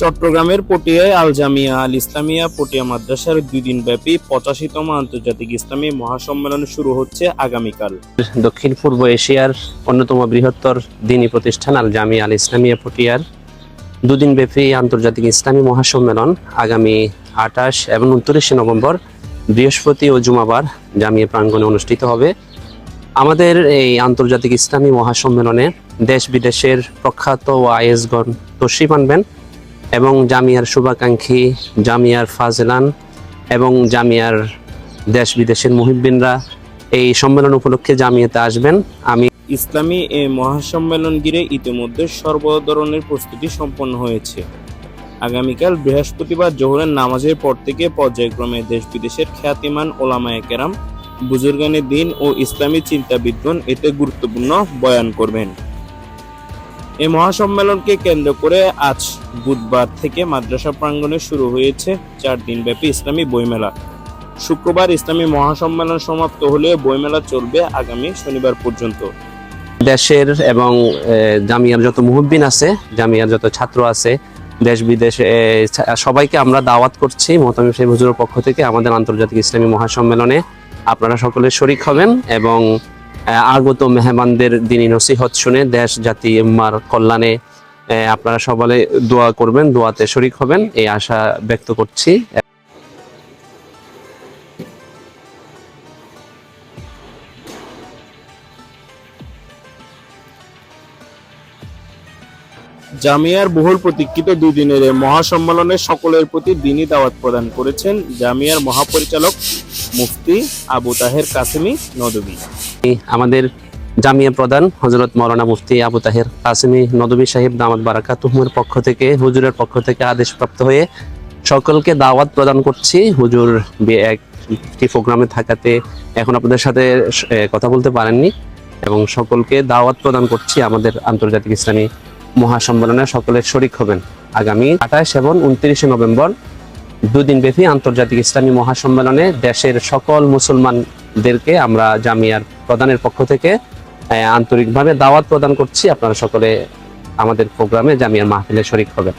চট্টগ্রামের পটিয়ায় আল জামিয়া আল ইসলামিয়া পটিয়া মাদ্রাসার দুই দিন ব্যাপী পঁচাশিতম আন্তর্জাতিক ইসলামী মহাসম্মেলন শুরু হচ্ছে আগামীকাল। দক্ষিণ পূর্ব এশিয়ার অন্যতম বৃহত্তর দিনী প্রতিষ্ঠান আল জামিয়া আল ইসলামিয়া পটিয়ার দুদিন ব্যাপী আন্তর্জাতিক ইসলামী মহাসম্মেলন আগামী আঠাশ এবং উনত্রিশে নভেম্বর বৃহস্পতি ও জুমাবার জামিয়া প্রাঙ্গণে অনুষ্ঠিত হবে। আমাদের এই আন্তর্জাতিক ইসলামী মহাসম্মেলনে দেশ বিদেশের প্রখ্যাত ও আইএসগণ তশরিফ আনবেন এবং জামিয়ার শুভাকাঙ্ক্ষী জামিয়ার ফাজলান এবং জামিয়ার দেশ বিদেশের মুহিব্বিনরা এই সম্মেলন উপলক্ষে জামিয়াতে আসবেন। আমি ইসলামী এ মহাসম্মেলন ঘিরে ইতিমধ্যে সর্ব ধরনের প্রস্তুতি সম্পন্ন হয়েছে। আগামীকাল বৃহস্পতিবার জোহরের নামাজের পর থেকে পর্যায়ক্রমে দেশ বিদেশের খ্যাতিমান ওলামায়ে কেরাম বুজুর্গানের দিন ও ইসলামী চিন্তাবিদগণ এতে গুরুত্বপূর্ণ বয়ান করবেন। এই মহাসম্মেলনকে কেন্দ্র করে আজ বুধবার থেকে মাদ্রাসা প্রাঙ্গণে শুরু হয়েছে চার দিনব্যাপী ইসলামী বইমেলা। শুক্রবার ইসলামী মহাসম্মেলন সমাপ্ত হলে বইমেলা চলবে আগামী শনিবার পর্যন্ত। দেশের এবং জামিয়ার যত মুহব্বিন আছে, জামিয়ার যত ছাত্র আছে, দেশ বিদেশে সবাইকে আমরা দাওয়াত করছি মোহতামিম সাহেব হুজুরের পক্ষ থেকে আমাদের আন্তর্জাতিক ইসলামী মহাসম্মেলনে। আপনারা সকলে শরিক হবেন এবং আগত মেহমানদের দিনী নসিহত শুনে দেশ, জাতি, উম্মার কল্যাণে আপনারা সবাই দোয়া করবেন, দোয়াতে শরিক হবেন, এই আশা ব্যক্ত করছি। জামিয়ার বহুল প্রতীক্ষিত দুই দিনের মহাসম্মেলনে সকলের প্রতি দিনই দাওয়াত প্রদান করেছেন জামিয়ার মহাপরিচালক মুফতি আবু তাহের কাসেমি নদবী আমাদের জামিয়া প্রধান হজরত মৌলানা মুফতি আবু তাহের কাসিমি নদবী সাহেব দামাত বারাকাতুহুমের পক্ষ থেকে, হুজুরের পক্ষ থেকে আদেশপ্রাপ্ত হয়ে সকলকে দাওয়াত প্রদান করছি। হুজুর একটি প্রোগ্রামে থাকাতে এখন আপনাদের সাথে কথা বলতে পারেননি এবং সকলকে দাওয়াত প্রদান করছি আমাদের আন্তর্জাতিক ইসলামী মহাসম্মেলনে সকলের শরিক হবেন। আগামী আঠাশ এবং উনত্রিশে নভেম্বর দুদিন ব্যাপী আন্তর্জাতিক ইসলামী মহাসম্মেলনে দেশের সকল মুসলমানদেরকে আমরা জামিয়ার প্রধানের পক্ষ থেকে আন্তরিকভাবে দাওয়াত প্রদান করছি। আপনারা সকলে আমাদের প্রোগ্রামে জামিয়ার মাহফিলে শরিক হবেন।